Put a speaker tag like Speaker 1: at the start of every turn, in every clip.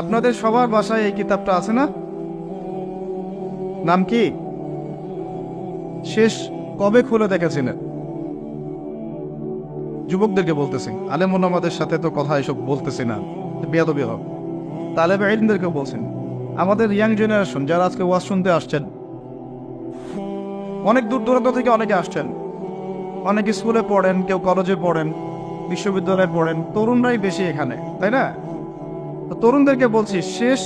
Speaker 1: আপনাদের সবার বাসায় এই কিতাবটা আছে না? নাম কি? শেষ কবে খুলে দেখেছিলেন? যুবকদেরকে বলতেছি, আলেমন সাথে তো কথা এসব বলতেছি না। বেয়াদবি হোক। তালেবে আইনদেরকে বলছেন, আমাদের ইয়াং জেনারেশন যারা আজকে ওয়াজ শুনতে আসছেন, অনেক দূর দূরান্ত থেকে অনেকে আসছেন। অনেক স্কুলে পড়েন, কেউ কলেজে পড়েন, বিশ্ববিদ্যালয়ে পড়েন, তরুণরাই বেশি এখানে, তাই না? তরুণদেরকে বলছি, শেষ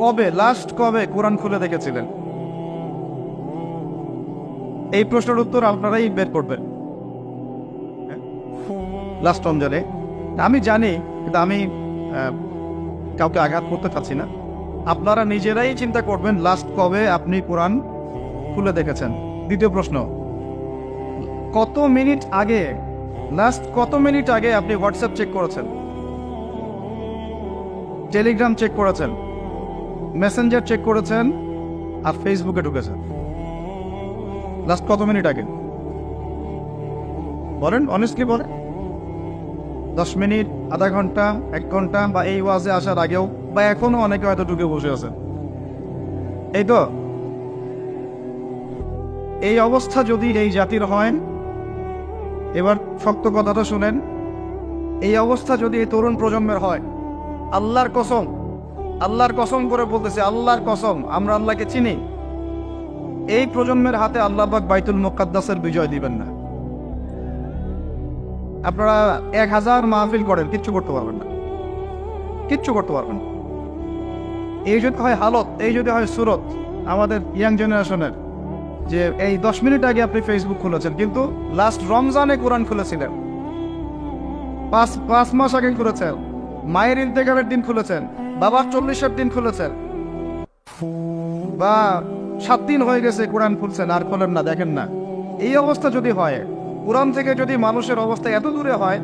Speaker 1: কবে লাস্ট কবে কোরআন খুলে দেখেছিলেন? এই প্রশ্নের উত্তর আপনারাই বের করবেন। লাস্ট রমজানে আমি জানি, কিন্তু আমি কাউকে আঘাত করতে চাচ্ছি না। আপনারা নিজেরাই চিন্তা করবেন লাস্ট কবে আপনি কোরআন খুলে দেখেছেন। দ্বিতীয় প্রশ্ন, কত মিনিট আগে লাস্ট কত মিনিট আগে আপনি হোয়াটসঅ্যাপ চেক করেছেন? টেলিগ্রাম চেক করেছেন, মেসেঞ্জার চেক করেছেন আর ফেসবুকে ঢুকেছেন। লাস্ট কত মিনিট আগে? বলেন অনেস্টলি বলেন। দশ মিনিট, আধা ঘণ্টা, এক ঘণ্টা বা এই ওয়াজে আসার আগেও বা এখনও অনেকে হয়তো ঢুকে বসে আছেন। এই তো, এই অবস্থা যদি এই জাতির হয়, এবার শক্ত কথাটা শুনেন, এই অবস্থা যদি এই তরুণ প্রজন্মের হয় আল্লাহর কসম আল্লাহর কসম করে বলতেছে, আল্লাহর কসম, আমরা আল্লাহকে চিনি। এই প্রজন্মের হাতে আল্লাহবাক বাইতুল মোকাদ্দাসের বিজয় দিবেন না। আপনারা এক হাজার মাহফিল করেন, কিচ্ছু করতে পারবেন না। কিচ্ছু করতে পারবেন না। এই যদি হয় হালত, এই যদি হয় সুরত, আমাদের ইয়াং জেনারেশনের, যে এই দশ মিনিট আগে আপনি ফেসবুক খুলেছেন, কিন্তু লাস্ট রমজানে কোরআন খুলেছিলেন। পাঁচ পাঁচ মাস আগে খুলেছেন। মায়ের ইন্তেকালের দিন খুলেছেন, বাবার চল্লিশের দিন খুলেছেন। বা সাত দিন হয়ে গেছে, কোরআন খুলছেন, আর খোলেন না, দেখেন না। এই অবস্থা যদি হয়, কোরআন থেকে যদি মানুষের অবস্থা এত দূরে হয়,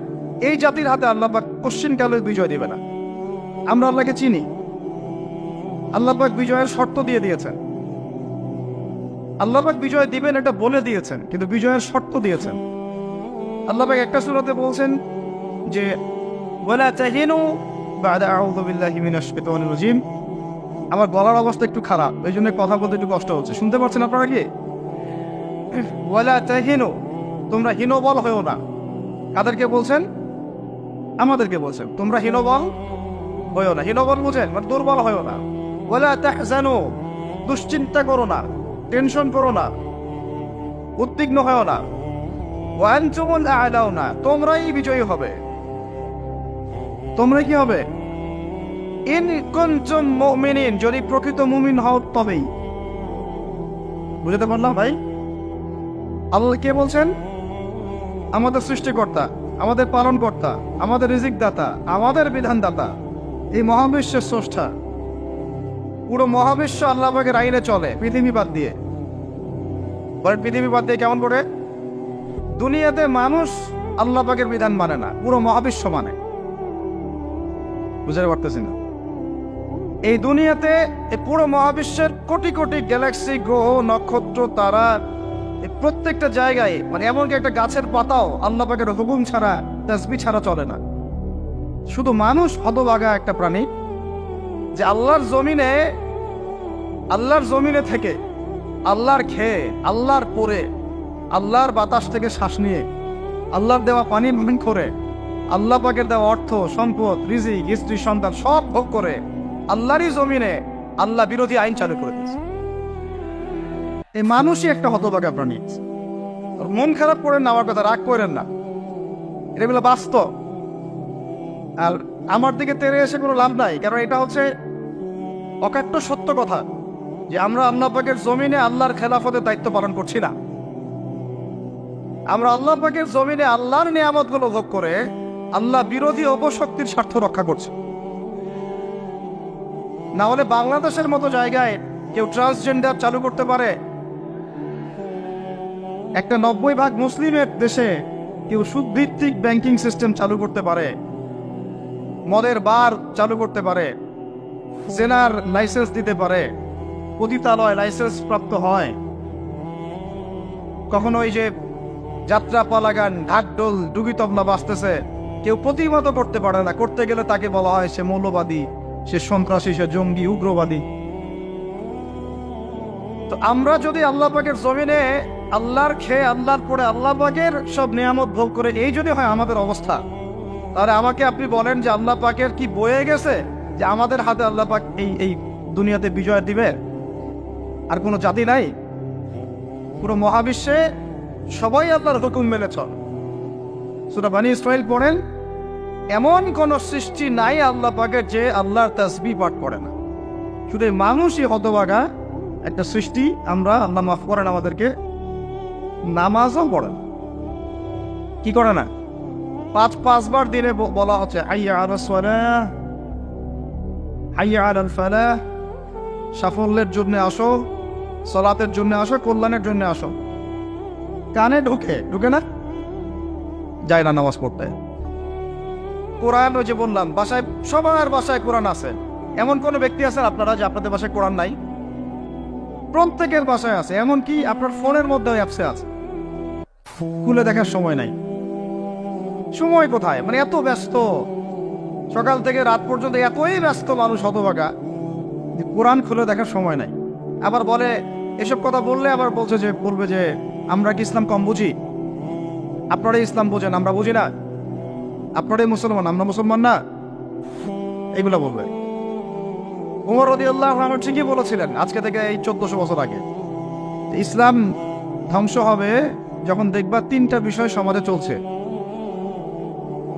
Speaker 1: এই জাতির হাতে আল্লাহ কোশ্চিন কালে বিজয় দিবে না। আমরা আল্লাহকে চিনি। আল্লাহ বিজয়ের শর্ত দিয়ে দিয়েছেন। আল্লাহ বিজয় দিবেন এটা বলে দিয়েছেন, কিন্তু বিজয়ের শর্ত দিয়েছেন। আল্লাহ একটা সূরাতে বলছেন যে ওয়ালা তাহিনু বাদা আউযু বিল্লাহি মিনাশ শাইতানির আমার গলার অবস্থা একটু খারাপ এই জন্য কথা বলতে একটু কষ্ট হচ্ছে। শুনতে পাচ্ছেন আপনারা কি? ওয়ালা তাহিনু, তোমরা হীনবল হয়েও না। কাদেরকে বলছেন? আমাদেরকে বলছেন, তোমরা হীনবল হয়েও না। হীনবল বুঝেন মানে দুর্বল হয়েও না। ওয়ালা তাহজানু, দুশ্চিন্তা করো না, টেনশন করো না, উদ্বিগ্ন হয়েও না। ওয়ানতুমুল আ'লাউনা, তোমরাই বিজয়ী হবে। তোমরা কি হবে? যদি প্রকৃত মুমিন হও তবেই। বুঝতে পারলাম ভাই? আল্লাহ কে বলছেন? আমাদের সৃষ্টিকর্তা, আমাদের পালনকর্তা, আমাদের রিজিক দাতা আমাদের বিধানদাতা। এই মহাবিশ্বের স্রষ্টা। পুরো মহাবিশ্ব আল্লাহবাগের আইনে চলে, পৃথিবী বাদ দিয়ে। বলেন, পৃথিবী বাদ দিয়ে কেমন করে? দুনিয়াতে মানুষ আল্লাহ পাকের বিধান মানে না, পুরো মহাবিশ্ব মানে। বুঝতে পারতেছি না। এই দুনিয়াতে এই পুরো মহাবিশ্বের কোটি কোটি গ্যালাক্সি গ্রহ, নক্ষত্র, তারা প্রত্যেকটা জায়গায় মানে এমনকি একটা গাছের পাতাও আল্লাহ পাকের হুকুম ছাড়া, তাসবি ছাড়া চলে না। শুধু মানুষ হতবাগা একটা প্রাণী যে আল্লাহর জমিনে আল্লাহর জমিনে থেকে আল্লাহর খেয়ে, আল্লাহর পরে আল্লাহর বাতাস থেকে শ্বাস নিয়ে, আল্লাহর দেওয়া পানি পান করে আল্লাহ পাকের দেওয়া অর্থ, সম্পদ, রিজিক, স্ত্রী, সন্তান, সব ভোগ করে আল্লাহরই জমিনে আল্লাহ বিরোধী আইন চালু করে দিয়েছে। এই মানুষই একটা হতবাগা প্রাণী। মন খারাপ করেন না, আমার কথা রাগ করেন না। এটা বলে বাস্তব। আর আমার দিকে তেরে এসে কোনো লাভ নাই, কারণ এটা হচ্ছে অকাট্য সত্য কথা যে আমরা আল্লাহ পাকের জমিনে আল্লাহর খেলাফতের দায়িত্ব পালন করছি না। আমরা আল্লাহ পাকের জমিনে আল্লাহর নিয়ামতগুলো ভোগ করে আল্লাহ বিরোধী অপশক্তির স্বার্থ রক্ষা করছে। না হলে বাংলাদেশের মতো জায়গায় কেউ ট্রান্সজেন্ডার চালু করতে পারে। একটা নব্বই ভাগ মুসলিমের দেশে কেউ সুদভিত্তিক ব্যাংকিং সিস্টেম চালু করতে পারে। মদের বার চালু করতে পারে। জেনার লাইসেন্স দিতে পারে। পতিতালয় লাইসেন্স প্রাপ্ত হয়। কখনো ওই যে যাত্রা পালাগান ঢাকডোল ডুগি তবলা বাজতেছে। কেউ প্রতিমত করতে পারে না। করতে গেলে তাকে বলা হয় সে মৌলবাদী, সে সন্ত্রাসী, সে জঙ্গি, উগ্রবাদী। তো আমরা যদি আল্লাহ পাকের জমিনে আল্লাহর খেয়ে আল্লাহর পরে আল্লাহ পাকের সব নিয়ামত ভোগ করে এই যদি হয় আমাদের অবস্থা, তাহলে আমাকে আপনি বলেন যে আল্লাহ পাকের কি বয়ে গেছে যে আমাদের হাতে আল্লাহ পাক এই এই দুনিয়াতে বিজয় দিবে? আর কোনো জাতি নাই? পুরো মহাবিশ্বে সবাই আল্লাহর হুকুম মেনে চল। সুরা বানি ইসরাইল পড়েন, এমন কোন সৃষ্টি নাই আল্লাহ পাকের যে আল্লাহর তাসবি পাঠ করে না। শুধু মানুষই হতবাগা একটা সৃষ্টি, আমরা আল্লাহ মাফ করেন আমাদেরকে, নামাজও পড়েন কি করে না? পাঁচ, পাঁচবার দিনে বলা হচ্ছে, হাইয়া আর হাইয়া আর ফালাহ সাফল্যের জন্য আসো, সলাতের জন্য আসো, কল্যাণের জন্য আসো। কানে ঢুকে ঢুকে না? যায় না নামাজ পড়তে। কোরআন ওই যে বললাম, বাসায়, সবার বাসায় কোরআন আছে। এমন কোন ব্যক্তি আছেন আপনারা যে আপনাদের বাসায় কোরআন নাই? প্রত্যেকের বাসায় আছে, এমনকি আপনার ফোনের মধ্যে অ্যাপসে আছে। খুলে দেখার সময় নাই। সময় কোথায়? মানে এত ব্যস্ত। সকাল থেকে রাত পর্যন্ত এতই ব্যস্ত মানুষ হতভাগা যে কোরআন খুলে দেখার সময় নাই। আবার বলে, এসব কথা বললে আবার বলছে যে, বলবে যে, আমরা কি ইসলাম কম বুঝি? আপনারাই ইসলাম বোঝেন, আমরা বুঝি না। আপনারাই মুসলমান, আমরা মুসলমান না। এগুলো বলবে। উমর রদি আল্লাহ ঠিকই বলেছিলেন, আজকে থেকে এই চোদ্দশো বছর আগে। ইসলাম ধ্বংস হবে যখন দেখবা তিনটা বিষয় সমাজে চলছে।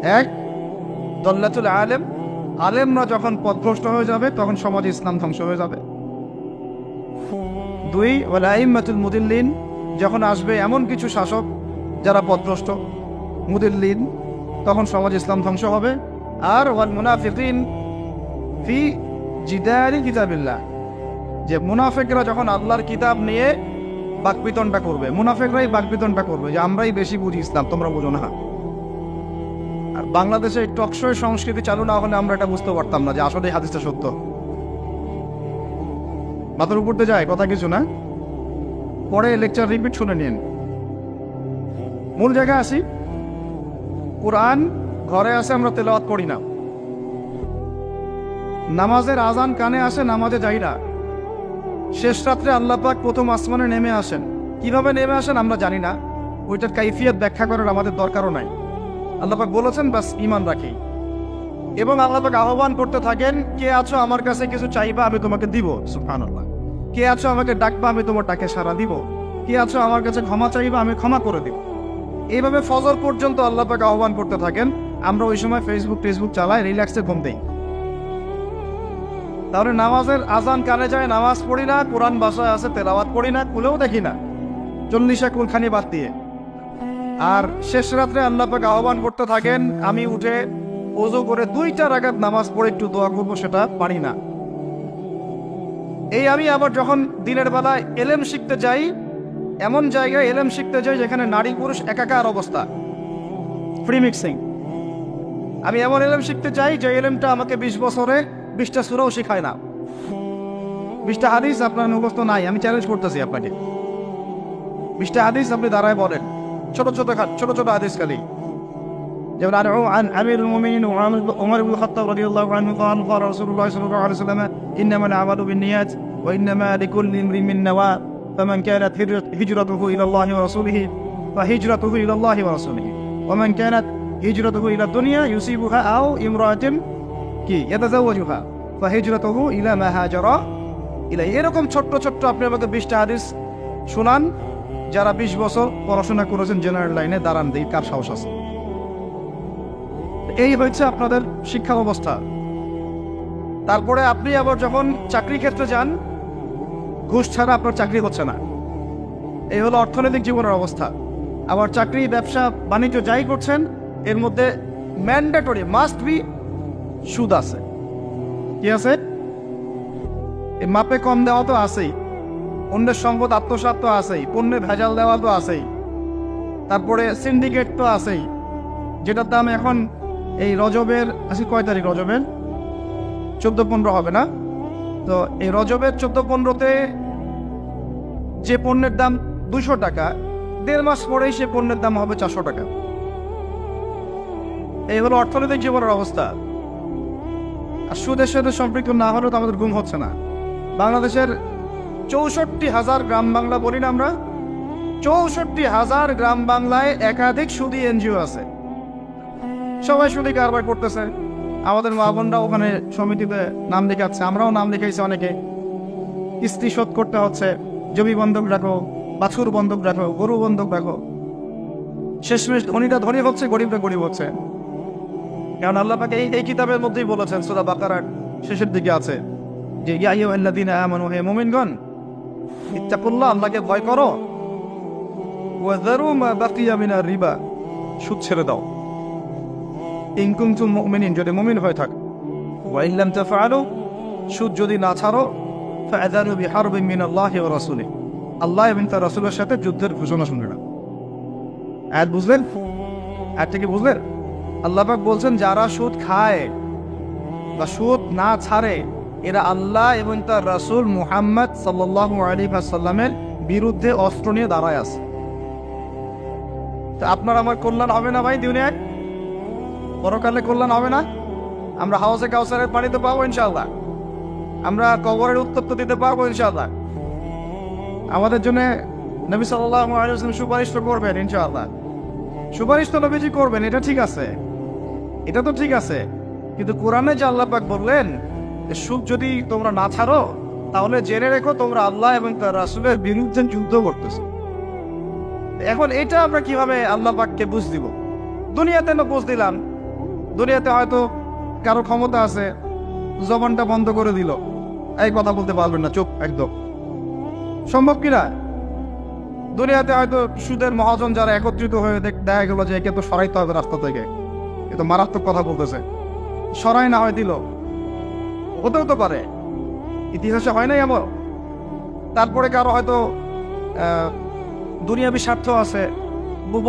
Speaker 1: এক, দল্লাতুল আলেম। আলেমরা যখন পথভ্রষ্ট হয়ে যাবে, তখন সমাজে ইসলাম ধ্বংস হয়ে যাবে। দুই ওয়ালাইমাতুল মুদিল্লিন। যখন আসবে এমন কিছু শাসক যারা পথভ্রষ্ট, মুদিল্লিন, তখন সমাজ ইসলাম ধ্বংস হবে। আর ওয়াল মুনাফিকিন ফি জিদারি কিতাবিল্লাহ। যে মুনাফেকরা যখন আল্লাহর কিতাব নিয়ে বাকবিতনটা করবে, মুনাফেকরাই বাকবিতনটা করবে, যে আমরাই বেশি বুঝি ইসলাম, তোমরা বুঝো না। আর বাংলাদেশে টকশোয় সংস্কৃতি চালু না হলে আমরা এটা বুঝতে পারতাম না যে আসলে হাদিসটা সত্য। মাথার উপর দিয়ে যায়, কথা কিছু না? পরে লেকচার রিপিট শুনে নিন। মূল জায়গায় আসি। কোরআন ঘরে আসে আমরা তেলাওয়াত করি না। নামাজের আজান কানে আসে, নামাজে যাই না। শেষ রাত্রে আল্লাহ পাক প্রথম আসমানে নেমে আসেন। কীভাবে নেমে আসেন আমরা জানি না। ওইটার কাইফিয়াত ব্যাখ্যা করার আমাদের দরকারও নাই। আল্লাহ পাক বলেছেন, বাস ইমান রাখি। এবং আল্লাহ পাক আহ্বান করতে থাকেন, কে আছো আমার কাছে কিছু চাইবা, আমি তোমাকে দিব। সুবহানাল্লাহ। কে আছো আমাকে ডাকবা, আমি তোমার ডাকে সারা দিব। কে আছো আমার কাছে ক্ষমা চাইবা, আমি ক্ষমা করে দিব। এইভাবে ফজর পর্যন্ত আল্লাহ পাক আহ্বান করতে থাকেন, আমরা ওই সময় ফেসবুক টেসবুক চালাই রিল্যাক্সে ঘুম দেই। তাহলে নামাজের আজান কানে যায়, নামাজ পড়ি না, কোরআন বাসায় আছে, তেলাওয়াত পড়ি না কুলেও দেখি না। চল্লিশা কুলখানি বাদ দিয়ে। আর শেষ রাত্রে আল্লাহ পাক আহ্বান করতে থাকেন, আমি উঠে ওজু করে দুইটা রাগাত নামাজ পড়ে একটু দোয়া করব, সেটা পারি না। এই আমি আবার যখন দিনের বেলায় এলেম শিখতে যাই এমন জায়গায় এলেম শিখতে যাই যেখানে নারী পুরুষ একাকার অবস্থা ফ্রি মিক্সিং আমি এমন এলেম শিখতে চাই যে এলেমটা আমাকে বিশ বছরে বিশটা সুরাও শেখায় না বিশটা হাদিস আপনার মুখস্থ নাই আমি চ্যালেঞ্জ করতেছি আপনাকে বিশটা হাদিস আপনি দাঁড়ায় বলেন ছোট ছোট খা- ছোট ছোট হাদিস খালি যেমন আর عن امير المؤمنين عمر بن الخطاب رضي الله عنه قال قال رسول الله صلى الله عليه وسلم انما الاعمال بالنيات وانما لكل امرئ من نوى فمن كانت هجرت- هجرته الى الله ورسوله فهجرته الى الله ورسوله ومن كانت هجرته الى الدنيا يصيبها او امراه কি ইয়াতাজাওয়াজুহা ফাহিজরাতুহু ইলা মা হাজারা ইলা এরকম ছোট্ট ছোট্ট আপনি আমাকে বিশটা হাদিস শুনান যারা বিশ বছর পড়াশোনা করেছেন জেনারেল লাইনে দাঁড়ান দিই কার সাহস আছে এই হচ্ছে আপনাদের শিক্ষা ব্যবস্থা তারপরে আপনি আবার যখন চাকরি ক্ষেত্রে যান ঘুষ ছাড়া আপনার চাকরি হচ্ছে না। এই হলো অর্থনৈতিক জীবনের অবস্থা। আবার চাকরি, ব্যবসা, বাণিজ্য যাই করছেন, এর মধ্যে ম্যান্ডেটরি মাস্ট বি সুদ আছে। কি আছে? মাপে কম দেওয়া তো আছেই। অন্যের সম্পদ আত্মসাৎ তো আছেই। পণ্যে ভেজাল দেওয়া তো আছেই। তারপরে সিন্ডিকেট তো আছেই। যেটার দাম এখন এই রজবের, আজকে কয় তারিখ রজবের? চোদ্দ পনেরো হবে না? তো এই রজবের চোদ্দ পনেরোতে যে পণ্যের দাম দুশো টাকা, দেড় মাস পরেই সে পণ্যের দাম হবে চারশো টাকা। এই হলো অর্থনৈতিক জীবনের অবস্থা। আর সুদের সাথে সম্পৃক্ত না হলেও তো আমাদের ঘুম হচ্ছে না। বাংলাদেশের চৌষট্টি হাজার গ্রাম বাংলা বলি না আমরা, চৌষট্টি হাজার গ্রাম বাংলায় একাধিক সুদী এনজিও আছে। সবাই সুদী কারবার করতেছে। আমাদের মা বোনরা ওখানে সমিতিতে নাম লেখাচ্ছে, আমরাও নাম লিখাইছি অনেকে। কিস্তি শোধ করতে হচ্ছে, জমি বন্ধক রাখো, বাছুর বন্ধক রাখো, গরু বন্ধক রাখো। শেষমেশ ধনীরা ধনী হচ্ছে, গরিবরা গরিব হচ্ছে। কারণ আল্লাহ পাকে এই এই কিতাবের মধ্যেই বলেছেন, সুরা বাকারার শেষের দিকে আছে যে, ইয়া আইয়ুহাল্লাযীনা আমানু, হে মুমিনগণ, ইত্তাকুল্লাহ, আল্লাহকে ভয় করো। ওয়া যারু মা বাকিয়া মিনার রিবা, সুদ ছেড়ে দাও। ইন কুনতুম মুমিনিন, যদি মুমিন হয়ে থাক। লাম তাফআলু, সুদ যদি না ছাড়ো, ফাআযানু বিহারবিন মিনাল্লাহি ওয়া রাসূলিহি। আল্লাহ এবং তার রাসূলের সাথে যুদ্ধের ঘোষণা শুনবে না। আয়াত বুঝলেন? আয়াতটা কি বুঝলেন? আল্লাহ পাক বলছেন, যারা সুদ খায় বা সুদ না ছাড়ে, এরা আল্লাহ এবং তার রাসূল মুহাম্মদ সাল্লাল্লাহু আলাইহি ওয়াসাল্লামের বিরুদ্ধে অস্ত্র নিয়ে দাঁড়ায় আছে। তো আপনার আমার কল্যাণ হবে না ভাই দুনিয়ায়? পরকালে কল্যাণ হবে না? আমরা হাউসে কাউসারের পানিতে পাবো ইনশাআল্লাহ। আমরা কবরের উত্তর তো দিতে পারব ইনশাল্লাহ আমাদের জন্য নবী আলাইহি সুপারিশ তো করবেন ইনশাআল্লাহ। সুপারিশ তো নবীজি করবেন, এটা ঠিক আছে। এটা তো ঠিক আছে। কিন্তু কোরআনে যে আল্লাহ পাক বললেন সুখ যদি তোমরা না ছাড়ো, তাহলে জেনে রেখো তোমরা আল্লাহ এবং তার রাসূলের বিরুদ্ধে যুদ্ধ করতেছো। এখন এটা আমরা কীভাবে আল্লাহ পাককে বুঝ দিব? দুনিয়াতে না বুঝ দিলাম। দুনিয়াতে হয়তো কারও ক্ষমতা আছে, জবানটা বন্ধ করে দিল। এই কথা বলতে পারবেন না, চুপ, একদম। সম্ভব কিনা দুনিয়াতে হয়তো সুদের মহাজন যারা একত্রিত হয়ে দেখ- গেল যে একে তো সরাইতে হবে রাস্তা থেকে। এ তো মারাত্মক কথা বলতেছে। সরাই না হয় দিল। হতেও তো পারে। ইতিহাসে হয় নাই এমন। তারপরে কারও হয়তো দুনিয়াবি স্বার্থ আছে।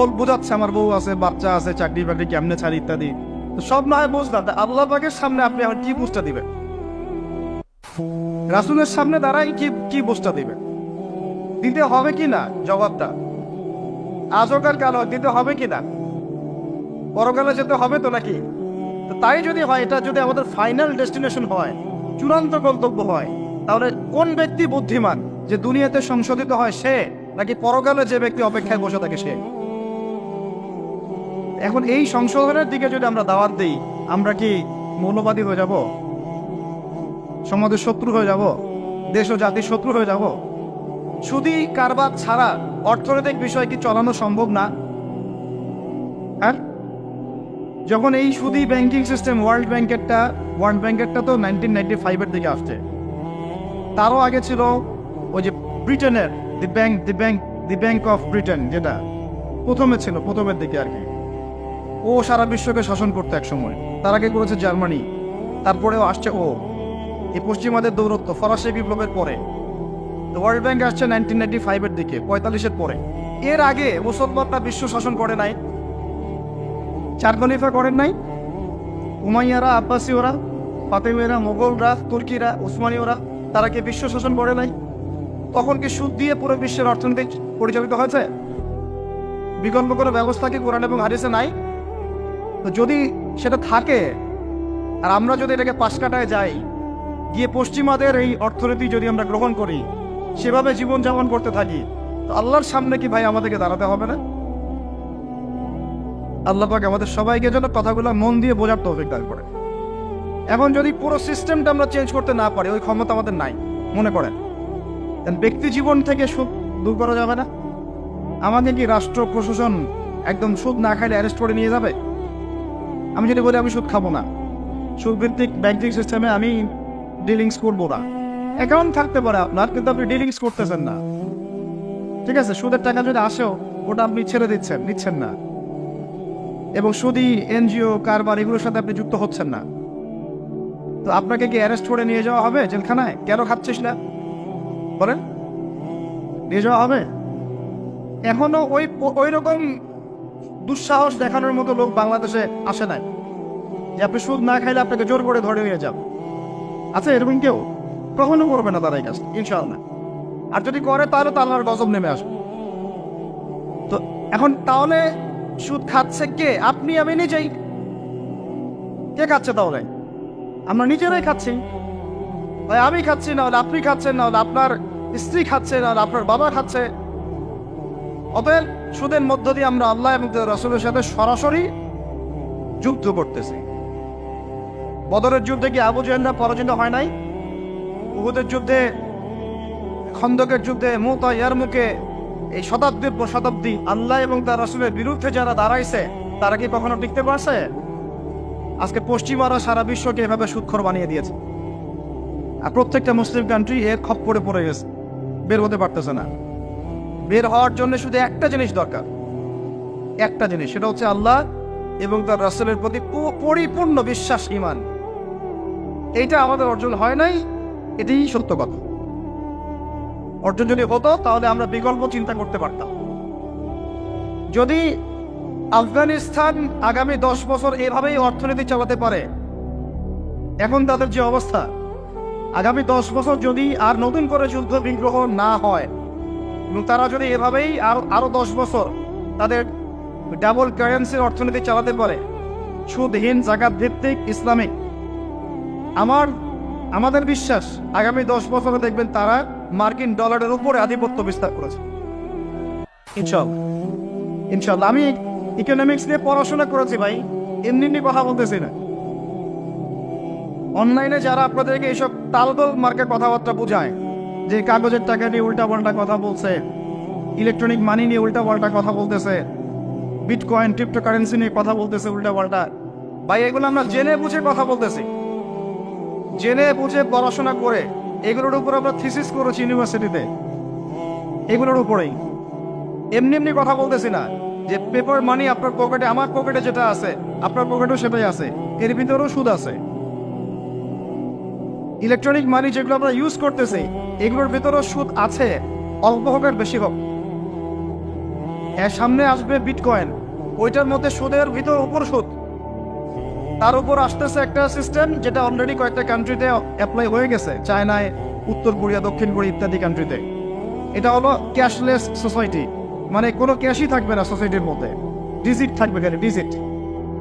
Speaker 1: বোঝাচ্ছে আমার বউ আছে, বাচ্চা আছে চাকরি বাকরি কেমনে ছাড়ি ইত্যাদি। সব না হয় বুঝলাম। আল্লাহ পাকের সামনে আপনি এখন কি বুঝটা দিবেন? রাসুলের সামনে দাঁড়াই কি কি বুঝটা দিবেন? দিতে হবে কি না জবাবটা? আজকার কাল দিতে হবে কি না? পরকালে যেতে হবে তো নাকি? তাই যদি হয়, এটা যদি আমাদের ফাইনাল ডেস্টিনেশন হয়, চূড়ান্ত গন্তব্য হয়, তাহলে কোন ব্যক্তি বুদ্ধিমান যে দুনিয়াতে সংশোধিত হয় সে, নাকি পরকালে যে ব্যক্তি অপেক্ষায় বসে থাকে সে? এখন এই সংশোধনের দিকে যদি আমরা দাওয়াত দিই, আমরা কি মৌলবাদী হয়ে যাব? সমাজের শত্রু হয়ে যাব? দেশ ও জাতির শত্রু হয়ে যাব? শুধু কারবার ছাড়া অর্থনৈতিক বিষয় কি চালানো সম্ভব না? হ্যাঁ? যখন এই সুদি ব্যাংকিং সিস্টেম ওয়ার্ল্ড ব্যাংকেরটা ওয়ার্ল্ড ব্যাংকেরটা তো নাইনটিন নাইনটি ফাইভের দিকে আসছে। তারও আগে ছিল ওই যে ব্রিটেনের, the bank the bank the bank of Britain যেটা। প্রথমে ছিল, প্রথমের দিকে আর কি। ও সারা বিশ্বকে শাসন করতে এক সময় তার আগে করেছে জার্মানি, তারপরেও আসছে ও। এই পশ্চিমাদের দৌরত্ব ফরাসি বিপ্লবের পরে। ওয়ার্ল্ড ব্যাংক আসছে নাইনটিন নাইনটি ফাইভের দিকে পঁয়তাল্লিশের পরে। এর আগে মুসলমানরা বিশ্ব শাসন করে নাই। চার খলিফা করেন নাই। উমাইয়ারা আব্বাসী ওরা ফাতেমেরা মোগলরা, তুর্কিরা, উসমানীয়রা, তারা কি বিশ্ব শাসন করে নাই? তখন কি সুদ দিয়ে পুরো বিশ্বের অর্থনীতি পরিচালিত হয়েছে? বিকল্প কোনো ব্যবস্থা কি কোরআন এবং হাদিসে নাই? তো যদি সেটা থাকে, আর আমরা যদি এটাকে পাশ কাটায় যাই, গিয়ে পশ্চিমাদের এই অর্থনীতি যদি আমরা গ্রহণ করি, সেভাবে জীবনযাপন করতে থাকি, তো আল্লাহর সামনে কি ভাই আমাদেরকে দাঁড়াতে হবে না? আল্লাহ আমাদের সবাইকে যেন কথাগুলো মন দিয়ে বোঝার তৌফিক দান করে। এখন যদি পুরো সিস্টেমটা আমরা চেঞ্জ করতে না পারি, ওই ক্ষমতা আমাদের নাই, মনে করেন। ব্যক্তি জীবন থেকে সুদ দূর করা যাবে না। আমাকে কি রাষ্ট্র প্রশাসন একদম সুদ না খাইলে অ্যারেস্ট করে নিয়ে যাবে? আমি যদি বলি আমি সুদ খাব না সুদ ভিত্তিক ব্যাংকিং সিস্টেমে আমি ডিলিংস করব না। অ্যাকাউন্ট থাকতে পারে আপনার, কিন্তু আপনি ডিলিংস করতেছেন না। ঠিক আছে, সুদের টাকা যদি আসেও, ওটা আপনি ছেড়ে দিচ্ছেন, নিচ্ছেন না। এবং সুদি, এনজিও, কারবার এগুলোর সাথে আপনি যুক্ত হচ্ছেন না। তো আপনাকে কি অ্যারেস্ট করে নিয়ে যাওয়া হবে জেলখানায়? কেন খাচ্ছিস না? বলেন। নিয়ে যাওয়া হবে? এখনও ওই ওই রকম দুঃসাহস দেখানোর মতো লোক বাংলাদেশে আসে নাই। যে আপনি সুদ না খাইলে আপনাকে জোর করে ধরে নিয়ে যাব। আচ্ছা এরকম কেউ? কখনো করবে না তারা এই কাজ, ইনশাআল্লাহ। আর যদি করে, তাহলে তো আল্লাহর গজব নেমে আসবে। তো এখন তাহলে সুদ খাচ্ছে কে? আপনি, আমি নিজেই। কে খাচ্ছে তাহলে? আমরা নিজেরাই খাচ্ছি। ভাই, আমি খাচ্ছি না হলে আপনি খাচ্ছেন না হলে আপনার স্ত্রী খাচ্ছে না হলে আপনার বাবা খাচ্ছে। অতএব সুদের মধ্য দিয়ে আমরা আল্লাহ এবং রসুলের সাথে সরাসরি যুদ্ধ করতেছি। বদরের যুদ্ধে কি আবু জেনরা পরাজিত হয় নাই? উহুদের যুদ্ধে, খন্দকের যুদ্ধে, মুতা ইয়ার মুখে এই শতাব্দীর পর শতাব্দী আল্লাহ এবং তার রসুলের বিরুদ্ধে যারা দাঁড়াইছে, তারা কি কখনো টিকতে পারছে? আজকে পশ্চিমারা সারা বিশ্বকে এভাবে সুৎখর বানিয়ে দিয়েছে। আর প্রত্যেকটা মুসলিম কান্ট্রি এর খপ্পরে পড়ে গেছে। বের হতে পারতেছে না। বের হওয়ার জন্য শুধু একটা জিনিস দরকার। একটা জিনিস, সেটা হচ্ছে আল্লাহ এবং তার রাসূলের প্রতি পরিপূর্ণ বিশ্বাস ইমান এইটা আমাদের অর্জন হয় নাই, এটাই সত্য কথা। অর্জন যদি হতো, তাহলে আমরা বিকল্প চিন্তা করতে পারতাম। যদি আফগানিস্তান আগামী দশ বছর এভাবেই অর্থনীতি চালাতে পারে, এখন তাদের যে অবস্থা, আগামী দশ বছর যদি আর নতুন করে যুদ্ধ বিগ্রহ না হয় এবং তারা যদি এভাবেই আর, আরও দশ বছর তাদের ডাবল কারেন্সির অর্থনীতি চালাতে পারে, সুদহীন জাকাত ভিত্তিক ইসলামিক, আমার, আমাদের বিশ্বাস আগামী দশ বছরে দেখবেন তারা মার্কিন ডলারের উপরে আধিপত্য বিস্তার করেছে। ইনশাল্লাহ ইনশাল্লাহ আমি ইকোনমিক্স নিয়ে পড়াশোনা করেছি ভাই, এমনি এমনি কথা বলতেছি না। অনলাইনে যারা আপনাদেরকে এইসব তালগোল মার্কেট কথাবার্তা বোঝায় যে কাগজের টাকা নিয়ে উল্টা পাল্টা কথা বলছে ইলেকট্রনিক মানি নিয়ে উল্টা পাল্টা কথা বলতেছে বিটকয়েন ক্রিপ্টো কারেন্সি নিয়ে কথা বলতেছে উল্টা পাল্টা ভাই, এগুলো আমরা জেনে বুঝে কথা বলতেছি। জেনে বুঝে পড়াশোনা করে, এগুলোর উপর আমরা থিসিস করেছি ইউনিভার্সিটিতে এগুলোর উপরেই। এমনি এমনি কথা বলতেছি না, যে পেপার মানি আপনার পকেটে আমার পকেটে যেটা আছে, আপনার পকেটেও সেটাই আছে, এর ভিতরেও সুদ আছে। ইলেকট্রনিক মানি যেগুলো আমরা ইউজ করতেছি, এগুলোর ভিতরেও সুদ আছে। অল্প হোক আর বেশি হোক। এর সামনে আসবে বিটকয়েন ওইটার মধ্যে সুদের ভিতর উপর সুদ। তার উপর আসতেছে একটা সিস্টেম যেটা অলরেডি কয়েকটা কান্ট্রিতে অ্যাপ্লাই হয়ে গেছে। চায়নায় উত্তর কোরিয়া দক্ষিণ কোরিয়া ইত্যাদি কান্ট্রিতে এটা হলো ক্যাশলেস সোসাইটি মানে কোনো ক্যাশই থাকবে না সোসাইটির মধ্যে। ডিজিট থাকবে খালি ডিজিট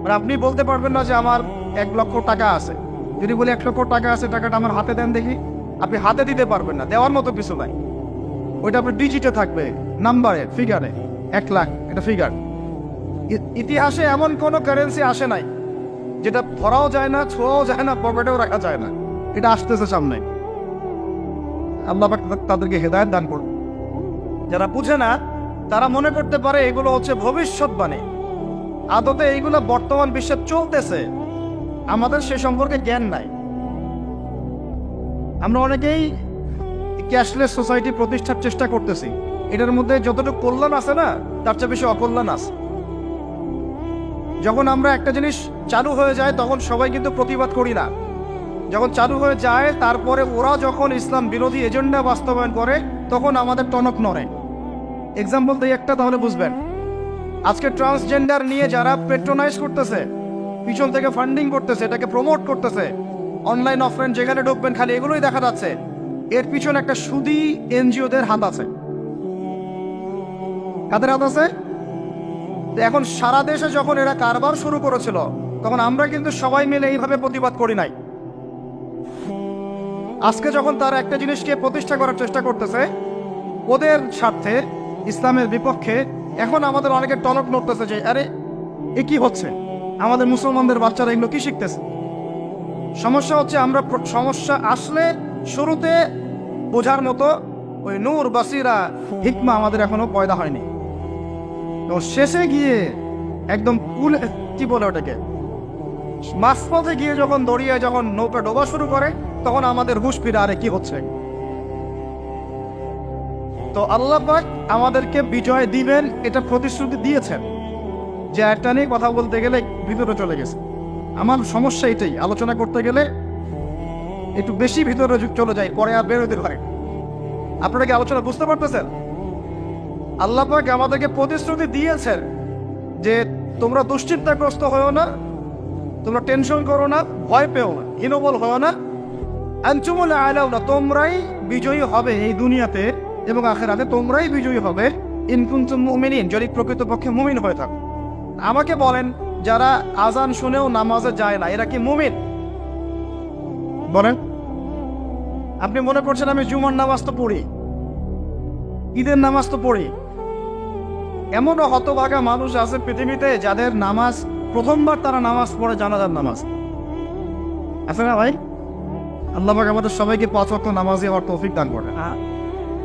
Speaker 1: মানে আপনি বলতে পারবেন না যে আমার এক লক্ষ টাকা আছে। যদি বলি এক লক্ষ টাকা আছে, টাকাটা আমার হাতে দেন দেখি। আপনি হাতে দিতে পারবেন না, দেওয়ার মতো কিছু নাই। ওইটা আপনার ডিজিটে থাকবে নাম্বারে ফিগারে এক লাখ, এটা ফিগার ইতিহাসে এমন কোনো কারেন্সি আসে নাই, যেটা ধরাও যায় না, ছোঁয়াও যায় না পকেটেও রাখা যায় না। এটা আসতেছে সামনে। আল্লাহ তাদেরকে হেদায়ত দান করুন। যারা বুঝে না, তারা মনে করতে পারে এগুলো হচ্ছে ভবিষ্যৎবাণী। আদতে এইগুলো বর্তমান বিশ্বে চলতেছে। আমাদের সে সম্পর্কে জ্ঞান নাই। আমরা অনেকেই ক্যাশলেস সোসাইটি প্রতিষ্ঠার চেষ্টা করতেছি। এটার মধ্যে যতটুকু কল্যাণ আছে না, তার চেয়ে বেশি অকল্যাণ আছে। যখন আমরা একটা জিনিস চালু হয়ে যায়, তখন সবাই কিন্তু প্রতিবাদ করি না। যখন চালু হয়ে যায়, তারপরে ওরা যখন ইসলাম বিরোধী এজেন্ডা বাস্তবায়ন করে, তখন আমাদের টনক নড়ে। এক্সাম্পল দিই একটা তাহলে বুঝবেন। আজকে ট্রান্সজেন্ডার নিয়ে যারা পেট্রোনাইজ করতেছে পিছন থেকে ফান্ডিং করতেছে, এটাকে প্রমোট করতেছে। অনলাইন অফলাইন যেখানে ঢুকবেন, খালি এগুলোই দেখা যাচ্ছে। এর পিছনে একটা সুদি এনজিওদের হাত আছে। কাদের হাত আছে? এখন সারা দেশে যখন এরা কারবার শুরু করেছিল, তখন আমরা কিন্তু সবাই মিলে এইভাবে প্রতিবাদ করি নাই। আজকে যখন তারা একটা জিনিসকে প্রতিষ্ঠা করার চেষ্টা করতেছে, ওদের স্বার্থে, ইসলামের বিপক্ষে, এখন আমাদের অনেকে টনক নড়তেছে যে, আরে, এ কি হচ্ছে? আমাদের মুসলমানদের বাচ্চারা এগুলো কি শিখতেছে? সমস্যা হচ্ছে আমরা সমস্যা আসলে শুরুতে বোঝার মতো ওই নূর, বাসিরা, হিকমা আমাদের এখনও পয়দা হয়নি। তো শেষে গিয়ে একদম কুল কি বলে ওটাকে? মাঝপথে গিয়ে যখন দড়িয়ে যখন নৌকা ডোবা শুরু করে, তখন আমাদের হুশ ফিরে, আরে কি হচ্ছে? তো আল্লাহ আমাদেরকে বিজয় দিবেন, এটা প্রতিশ্রুতি দিয়েছেন। যে একটা নিয়ে কথা বলতে গেলে ভিতরে চলে গেছে। আমার সমস্যা এটাই, আলোচনা করতে গেলে একটু বেশি ভিতরে চলে যায়, পরে আর বেরোতে পারে আপনারা কি আলোচনা বুঝতে পারতেছেন? আল্লাহ আমাদেরকে প্রতিশ্রুতি দিয়েছেন যে তোমরা দুশ্চিন্তাগ্রস্ত হও না, তোমরা টেনশন করো না, ভয় পেও না, হীনবল হও না। আনচুমলে আলাও না তোমরাই বিজয়ী হবে এই দুনিয়াতে এবং আখেরাতে তোমরাই বিজয়ী হবে। ইনকুন্তুম মুমিনিন, যদি প্রকৃতপক্ষে মুমিন হয়ে থাকো। আমাকে বলেন যারা আজান শুনেও নামাজে যায় না এরা কি মুমিন? বলেন। আপনি মনে করছেন আমি জুমার নামাজ তো পড়ি ঈদের নামাজ তো পড়ি। এমনও হতভাগা মানুষ আছে পৃথিবীতে যাদের নামাজ প্রথমবার তারা নামাজ পড়ে জানাজার নামাজ। আছে না ভাই? আল্লাহ পাক আমাদের সবাইকে পাঁচ ওয়াক্ত নামাজে হওয়ার তৌফিক দান করেন।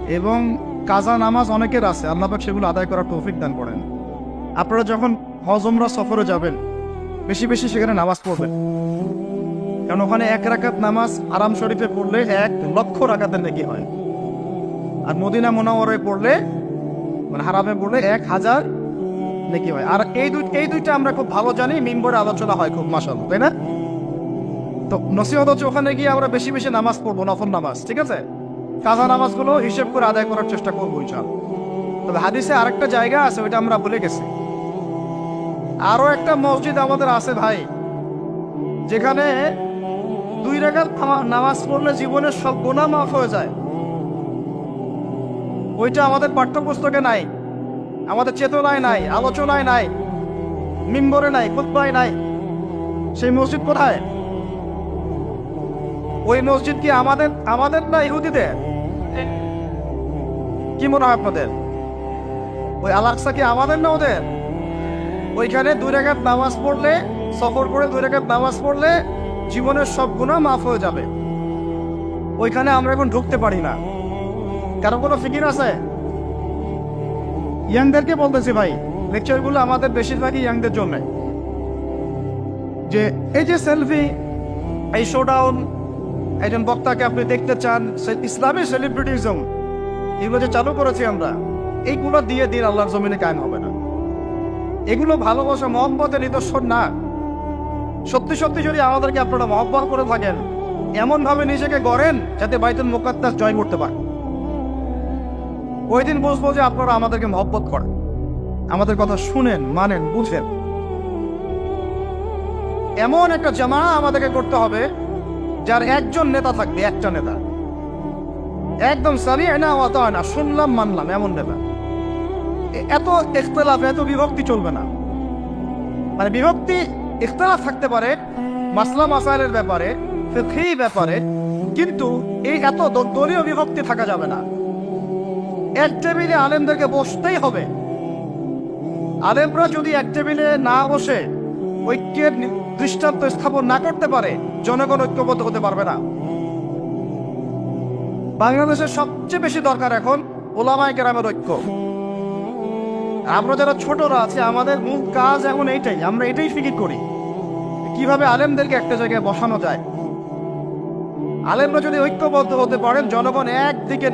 Speaker 1: এবং কাজা নামাজ অনেকের আছে আল্লাহপাক সেগুলো আদায় করার তৌফিক দান করেন। আপনারা যখন হজমরা সফরে যাবেন। বেশি বেশি সেখানে নামাজ পড়বেন। কারণ ওখানে এক রাকাত নামাজ আরাম শরীফে পড়লে এক লক্ষ রাকাতের নাকি হয়। আর মদিনা মোনাওয়ারে পড়লে মানে হারামে পড়লে এক হাজার নাকি হয়। আর এই দুই এই দুইটা আমরা খুব ভালো জানি, মিম্বরে আলোচনা হয় খুব মাসাল তাই না? তো নসিহত হচ্ছে ওখানে গিয়ে আমরা বেশি বেশি নামাজ পড়ব, নফল নামাজ, ঠিক আছে? কাজা নামাজগুলো হিসেব করে আদায় করার চেষ্টা করব ইনশাল তবে হাদিসে আরেকটা জায়গা আছে, ওইটা আমরা ভুলে গেছি। আরও একটা মসজিদ আমাদের আছে ভাই, যেখানে দুই রেখার নামাজ পড়লে জীবনের সব গোনা মাফ হয়ে যায়। ওইটা আমাদের পাঠ্যপুস্তকে নাই, আমাদের চেতনায় নাই, আলোচনায় নাই, মিম্বরে নাই, খুতবায় নাই। সেই মসজিদ কোথায়? ওই মসজিদ কি আমাদের আমাদের না ইহুদিদের? কি মনে হয় আপনাদের? ওই আলাকসা কি আমাদের না ওদের? ওইখানে দুই রেখাত নামাজ পড়লে, সফর করে দুই রেখাত নামাজ পড়লে জীবনের সব গুণা মাফ হয়ে যাবে। ওইখানে আমরা এখন ঢুকতে পারি না। কারও কোনো ফিকির আছে? ইয়াংদেরকে বলতেছি ভাই লেকচারগুলো আমাদের বেশিরভাগই ইয়াংদের জন্য। যে এই যে সেলফি এই শোডাউন একজন বক্তাকে আপনি দেখতে চান ইসলামী সেলিব্রিটিজম এগুলো যে চালু করেছি আমরা, এইগুলো দিয়ে দিন আল্লাহর জমিনে কায়েম হবে না। এগুলো ভালোবাসা মহব্বতের নিদর্শন না। সত্যি সত্যি যদি আমাদেরকে আপনারা মহব্বত করে থাকেন এমন ভাবে নিজেকে গড়েন যাতে বাইতুল মুকাদ্দাস জয় করতে পারেন ওই দিন বুঝব যে আপনারা আমাদেরকে মহব্বত করেন। আমাদের কথা শুনেন, মানেন, বুঝেন। এমন একটা জামা আমাদেরকে করতে হবে, যার একজন নেতা থাকবে, একটা নেতা। একদম সারি না অত না, শুনলাম, মানলাম, এমন নেতা। এত ইখতলাফ, এত বিভক্তি চলবে না। মানে বিভক্তি ইখতলাফ থাকতে পারে, মাসলা মাসাইলের ব্যাপারে, ফিকহি ব্যাপারে, কিন্তু এই এত দলীয় বিভক্তি থাকা যাবে না। এক টেবিলে আলেমদেরকে বসতেই হবে। আলেমরা যদি এক টেবিলে না বসে ঐক্যের দৃষ্টান্ত স্থাপন না করতে পারে, জনগণ ঐক্যবদ্ধ হতে পারবে না। বাংলাদেশের সবচেয়ে বেশি দরকার এখন ওলামাই কেরামের ঐক্য। আমরা যারা ছোটরা আছে, আমাদের মূল কাজ এখন এইটাই, আমরা এটাই ফিকির করি। কীভাবে আলেমদেরকে একটা জায়গায় বসানো যায়। আলেমরা যদি ঐক্যবদ্ধ হতে পারেন, জনগণ একদিকে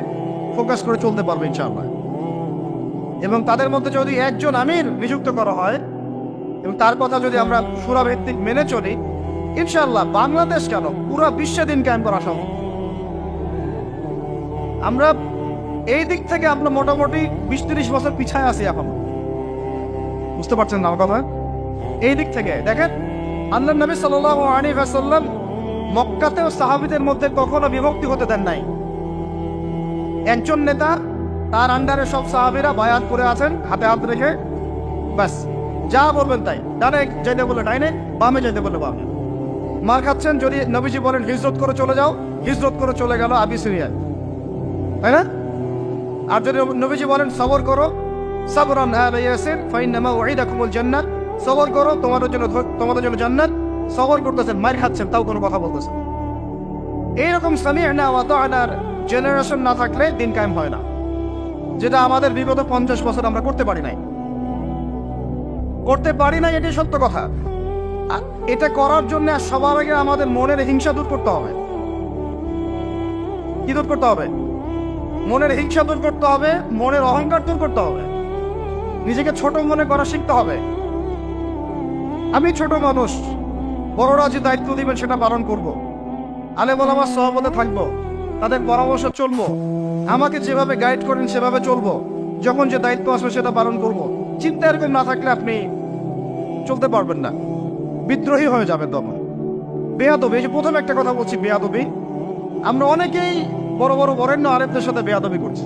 Speaker 1: ফোকাস করে চলতে পারবে, ইনশাআল্লাহ। এবং তাদের মধ্যে যদি একজন আমির নিযুক্ত করা হয়, এবং তার কথা যদি আমরা সুরাভিত্তিক মেনে চলি, ইনশাআল্লাহ বাংলাদেশ কেন পুরো বিশ্বে দিন কায়েম করা সম্ভব? আমরা এই দিক থেকে আমরা মোটামুটি বিশ তিরিশ বছর পিছায় আছি এখন। বুঝতে পারছেন না আমার কথা? এই দিক থেকে দেখেন আল্লাহ নবী সাল্লাহ আলী মক্কাতেও সাহাবিদের মধ্যে কখনো বিভক্তি হতে দেন নাই। একজন নেতা তার আন্ডারে সব সাহাবিরা বায়াত করে আছেন, হাতে হাত রেখে। ব্যাস, যা বলবেন তাই। ডানে যেতে বলে ডাইনে, বামে যেতে বলে বামে। মার খাচ্ছেন যদি নবীজি বলেন, হিজরত করে চলে যাও। হিজরত করে চলে গেল আবি সিরিয়ায় তাই না? আর যদি নবীজি বলেন, সবর করো। সবরান ওয়াইদাকুমুল জান্নাত। সবর করো, তোমাদের জন্য তোমাদের জন্য জান্নাত। সবর করতেছেন মার খাচ্ছেন, তাও কোনো কথা বলতেছেন। এইরকম সামিআনা ওয়া তাআনার জেনারেশন না থাকলে দিন কায়েম হয় না। যেটা আমাদের বিগত পঞ্চাশ বছর আমরা করতে পারি নাই। করতে পারি নাই, এটাই সত্য কথা। এটা করার জন্য সবার আগে আমাদের মনের হিংসা দূর করতে হবে। কি দূর করতে হবে? মনের হিংসা দূর করতে হবে, মনের অহংকার দূর করতে হবে। নিজেকে ছোট মনে করা শিখতে হবে। আমি ছোট মানুষ, বড়রা যে দায়িত্ব দিবেন সেটা পালন করব। আলে বল আমার সহমতে থাকব, তাদের পরামর্শ চলবো, আমাকে যেভাবে গাইড করেন সেভাবে চলবো, যখন যে দায়িত্ব আসবে সেটা পালন করব। চিন্তা এরকম না থাকলে আপনি চলতে পারবেন না। বিদ্রোহী হয়ে যাবেন তখন। বেয়াদবি, এই যে প্রথম একটা কথা বলছি, বেয়াদবি। আমরা অনেকেই বড় বড় বরেণ্য আরেকদের সাথে বেয়াদবি করছি।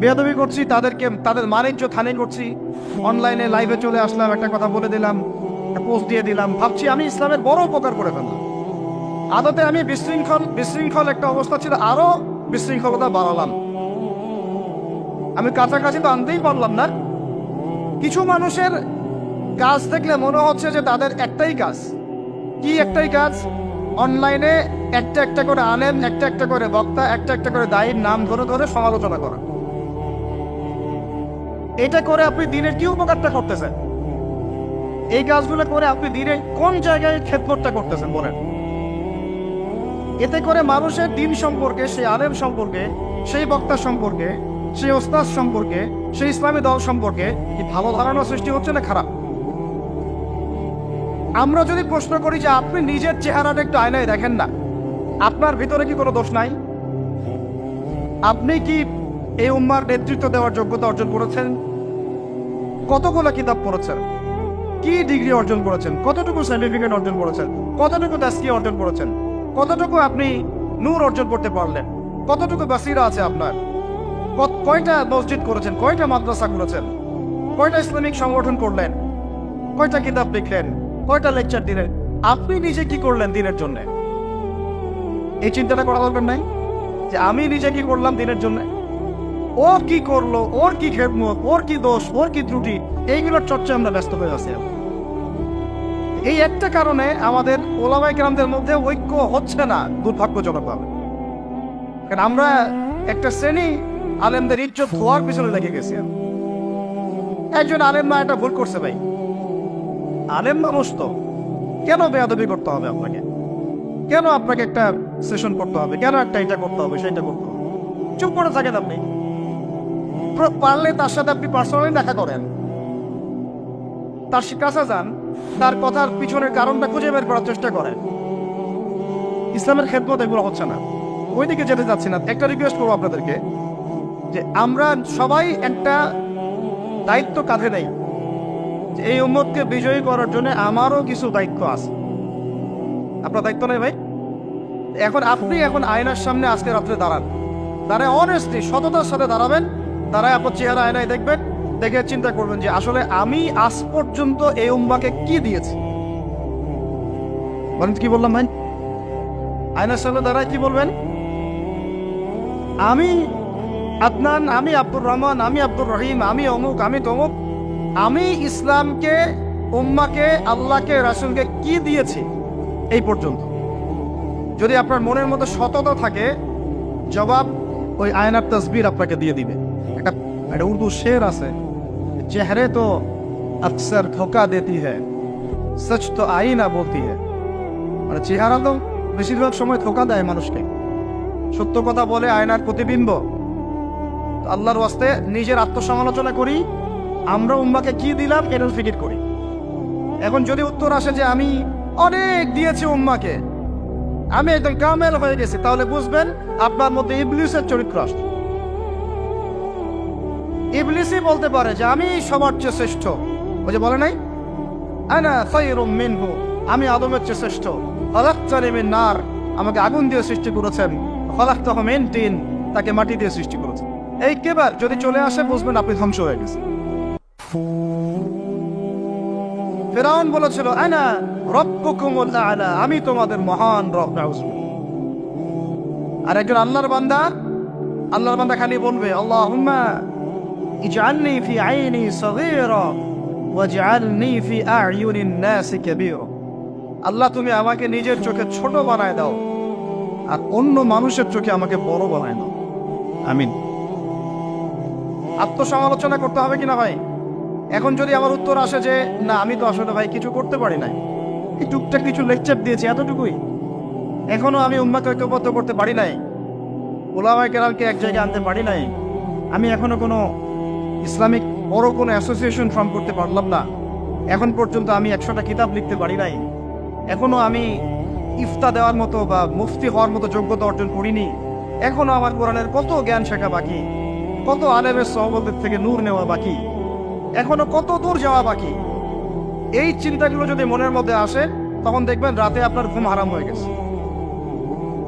Speaker 1: বেয়াদবি করছি, তাদেরকে তাদের বাণিজ্য থানে করছি। অনলাইনে লাইভে চলে আসলাম, একটা কথা বলে দিলাম পোস্ট দিয়ে দিলাম। ভাবছি আমি ইসলামের বড় উপকার করে ফেললাম। আদতে আমি বিশৃঙ্খল বিশৃঙ্খল একটা অবস্থা ছিল, আরও বিশৃঙ্খলতা বাড়ালাম। আমি কাছাকাছি তো আনতেই পারলাম না। কিছু মানুষের কাজ দেখলে মনে হচ্ছে যে তাদের একটাই কাজ। কি একটাই কাজ? অনলাইনে একটা একটা করে আলেম, একটা একটা করে বক্তা, একটা একটা করে দায়ীর নাম ধরে ধরে সমালোচনা করা। এটা করে আপনি দিনের কি উপকারটা করতেছেন? এই কাজগুলো করে আপনি দিনের কোন জায়গায় খেদমতটা করতেছেন, বলেন? এতে করে মানুষের দিন সম্পর্কে সেই আলেম সম্পর্কে, সেই বক্তা সম্পর্কে সেই ওস্তাদ সম্পর্কে সেই ইসলামী দল সম্পর্কে কি ভালো ধারণা সৃষ্টি হচ্ছে না খারাপ? আমরা যদি প্রশ্ন করি যে আপনি নিজের চেহারাটা একটু আয়নায় দেখেন না, আপনার ভিতরে কি কোনো দোষ নাই? আপনি কি এই উম্মার নেতৃত্ব দেওয়ার যোগ্যতা অর্জন করেছেন? কতগুলো কিতাব পড়েছেন? কি ডিগ্রি অর্জন করেছেন? কতটুকু সার্টিফিকেট অর্জন করেছেন? কতটুকু দাসকি অর্জন করেছেন? কতটুকু আপনি নূর অর্জন করতে পারলেন? কতটুকু বাসিরা আছে আপনার? কয়টা মসজিদ করেছেন? কয়টা মাদ্রাসা করেছেন? কয়টা ইসলামিক সংগঠন করলেন? কয়টা কিতাব লিখলেন? কয়টা লেকচার দিলেন? আপনি নিজে কি করলেন দিনের জন্য? এই চিন্তাটা করা দরকার নাই যে আমি নিজে কি করলাম দিনের জন্য? ও কি করল, ওর কি খেদমত, ওর কি দোষ, ওর কি ত্রুটি, এইগুলোর চর্চা আমরা ব্যস্ত হয়ে আছি এই একটা কারণে আমাদের ওলামাই গ্রামদের মধ্যে ঐক্য হচ্ছে না দুর্ভাগ্যজনকভাবে। কারণ আমরা একটা শ্রেণি আলেমদের ইজ্জত ধোয়ার পিছনে লেগে গেছি একজন আলেম না, এটা ভুল করছে ভাই। আলেম মানুষ তো। কেন বেয়াদবি করতে হবে আপনাকে? কেন আপনাকে একটা সেশন করতে হবে? কেন একটা এটা করতে হবে, সেটা করতে হবে? চুপ করে থাকেন আপনি। পারলে তার সাথে আপনি পার্সোনালি দেখা করেন। তার কাছে যান তার কথার পিছনের কারণটা খুঁজে বের করার চেষ্টা করেন। ইসলামের খেদমত এগুলো হচ্ছে না। ওইদিকে যেতে যাচ্ছি না। একটা রিকোয়েস্ট করব আপনাদেরকে, যে আমরা সবাই একটা দায়িত্ব কাঁধে নেই এই উম্মতকে বিজয়ী করার জন্য আমারও কিছু দায়িত্ব আছে। আপনার দায়িত্ব নেই ভাই? এখন আপনি এখন আয়নার সামনে আজকে রাত্রে দাঁড়ান। দাঁড়ায় অনেস্টলি সততার সাথে দাঁড়াবেন দাঁড়ায় আপনার চেহারা আয়নায় দেখবেন, দেখে চিন্তা করবেন যে আসলে আমি আজ পর্যন্ত এই উম্মাকে কি দিয়েছি। বলেন কি বললাম ভাই? আয়নার সামনে দাঁড়ায় কি বলবেন? আমি আদনান, আমি আব্দুর রহমান, আমি আব্দুর রহিম, আমি অমুক, আমি তমুক, আমি ইসলামকে, উম্মাকে, আল্লাহকে, রাসুলকে কি দিয়েছি এই পর্যন্ত? যদি আপনার মনের মধ্যে সততা থাকে, জবাব ওই আয়নার তসবির আপনাকে দিয়ে দিবে। একটা উর্দু শের আছে চেহারে তো আকসর ধোকা দেতি হ্যায় সচ তো আইনা বলতি হ্যায় মানে চেহারা তো বেশিরভাগ সময় ধোকা দেয় মানুষকে সত্য কথা বলে আয়নার প্রতিবিম্ব আল্লাহর ওয়াস্তে নিজের আত্মসমালোচনা করি আমরা উম্মাকে কি দিলাম এটার ফিকির করি। এখন যদি উত্তর আসে যে আমি অনেক দিয়েছি উম্মাকে, আমি একদম কামেল হয়ে গেছি, তাহলে বুঝবেন আপনার মধ্যে ইবলিসের চরিত্র আসছে। ইবলিসই বলতে পারে যে আমি সবার চেয়ে শ্রেষ্ঠ। ওই যে বলে নাই? আনা খায়রুম মিনহু, আমি আদমের চেয়ে শ্রেষ্ঠ। খলাকতানি মিন নার, আমাকে আগুন দিয়ে সৃষ্টি করেছেন। খলাকতাহু মিন তিন, তাকে মাটি দিয়ে সৃষ্টি করেছেন। এই কেবার যদি চলে আসে, বুঝবেন আপনি ধ্বংস হয়ে গেছে ফেরাউন বলেছিল, আনা রব্বুকুমুল আলা, আমি তোমাদের মহান রব নাউজুবিল্লাহ। আর একজন আল্লাহর বান্দা আল্লাহর বান্দা খালি বলবে, আল্লাহুম্মা ইজআলনি ফি আইনি সগীরা ওয়াজআলনি ফি আ'য়ুনিন নাসি কাবীরা আল্লাহ, তুমি আমাকে নিজের চোখে ছোট বানায় দাও আর অন্য মানুষের চোখে আমাকে বড় বানায় দাও। আমিন। আত্মসমালোচনা করতে হবে কিনা ভাই? এখন যদি আমার উত্তর আসে যে, না, আমি তো আসলে ভাই কিছু করতে পারি নাই। এই টুকটাক কিছু লেকচার দিয়েছি এতটুকুই। এখনও আমি উম্মাকে ঐক্যবদ্ধ করতে পারি নাই। ওলামাই কেরামকে এক জায়গায় আনতে পারি নাই। আমি এখনও কোনো ইসলামিক বড় কোনো অ্যাসোসিয়েশন ফর্ম করতে পারলাম না। এখন পর্যন্ত আমি একশোটা কিতাব লিখতে পারি নাই। এখনও আমি ইফতা দেওয়ার মতো বা মুফতি হওয়ার মতো যোগ্যতা অর্জন করিনি। এখনও আমার কোরআনের কত জ্ঞান শেখা বাকি? কত আলেমের সহবতের থেকে নূর নেওয়া বাকি? এখনও কত দূর যাওয়া বাকি? এই চিন্তাগুলো যদি মনের মধ্যে আসে, তখন দেখবেন রাতে আপনার ঘুম হারাম হয়ে গেছে।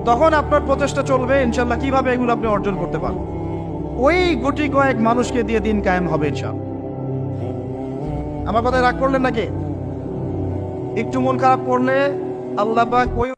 Speaker 1: তখন আপনার প্রচেষ্টা চলবে ইনশাল্লাহ কীভাবে এগুলো আপনি অর্জন করতে পারেন ওই গুটি কয়েক মানুষকে দিয়ে দিন কায়েম হবে সব আমার কথায় রাগ করলেন নাকি? একটু মন খারাপ করলে আল্লাহ ওই